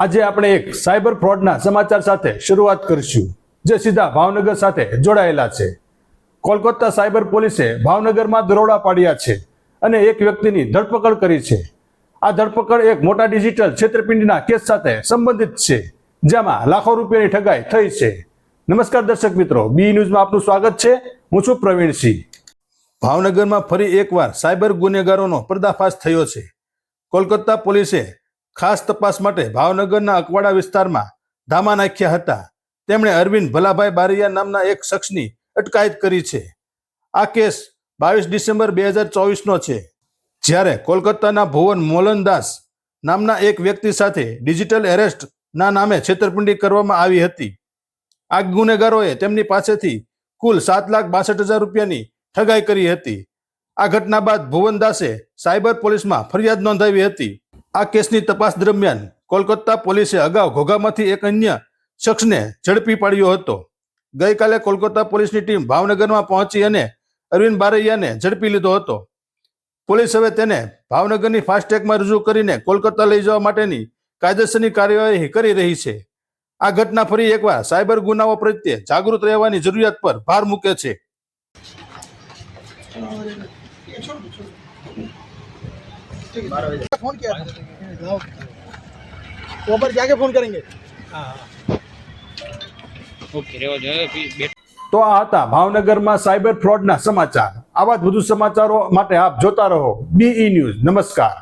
આજે આપણે એક સાયબર ફ્રોડના સમાચાર સાથે શરૂઆત કરીશું, જે સીધા ભાવનગર સાથે જોડાયેલા છે. કોલકાતા સાયબર પોલીસે ભાવનગરમાં દરોડા પાડ્યા છે અને એક વ્યક્તિની ધરપકડ કરી છે. આ ધરપકડ એક મોટા ડિજિટલ છેતરપિંડીના કેસ સાથે સંબંધિત છે, જેમાં લાખો રૂપિયાની ઠગાઈ થઈ છે. નમસ્કાર દર્શક મિત્રો, બી ન્યૂઝમાં આપનું સ્વાગત છે. હું છું પ્રવીણસિંહ ભાવનગરમાં ફરી એકવાર સાયબર ગુનેગારોનો પર્દાફાશ થયો છે. કોલકાતા પોલીસે ખાસ તપાસ માટે ભાવનગરના અકવાડા વિસ્તારમાં ધામા નાખ્યા હતા. તેમણે અરવિંદ ભલાભાઈ બારિયા નામના એક શખ્સની અટકાયત કરી છે. આ કેસ બાવીસ ડિસેમ્બર બે હજાર ચોવીસનો છે. જ્યારે કોલકાતાના ભુવન મોલનદાસ નામના એક વ્યક્તિ સાથે ડિજિટલ એરેસ્ટના નામે છેતરપિંડી કરવામાં આવી હતી. આ ગુનેગારોએ તેમની પાસેથી કુલ સાત લાખ બાસઠ હજાર રૂપિયાની ઠગાઈ કરી હતી. આ ઘટના બાદ ભુવનદાસે સાયબર પોલીસમાં ફરિયાદ નોંધાવી હતી. આ કેસની તપાસ દરમિયાન કોલકાતા પોલીસે અગાઉ ઘોઘામાંથી એક અન્ય શખ્સને ઝડપી પાડ્યો હતો. ગઈકાલે કોલકાતા પોલીસની ટીમ ભાવનગરમાં પહોંચી અને અરવિંદ બારૈયાને ઝડપી લીધો હતો. પોલીસ હવે તેને ભાવનગરની ફાસ્ટેગમાં રજૂ કરીને કોલકાતા લઈ જવા માટેની કાયદેસરની કાર્યવાહી કરી રહી છે. આ ઘટના ફરી એકવાર સાયબર ગુનાઓ પ્રત્યે જાગૃત રહેવાની જરૂરિયાત પર ભાર મૂકે છે. फोन किया था वो पर जाके फोन करेंगे ઓકે રેવો જોઈએ બી- બે તો આ હતા ભાવનગરમાં સાયબર ફ્રોડના સમાચાર આવા જ વધુ સમાચારો માટે આપ જોતા રહો બીઈ ન્યૂઝ નમસ્કાર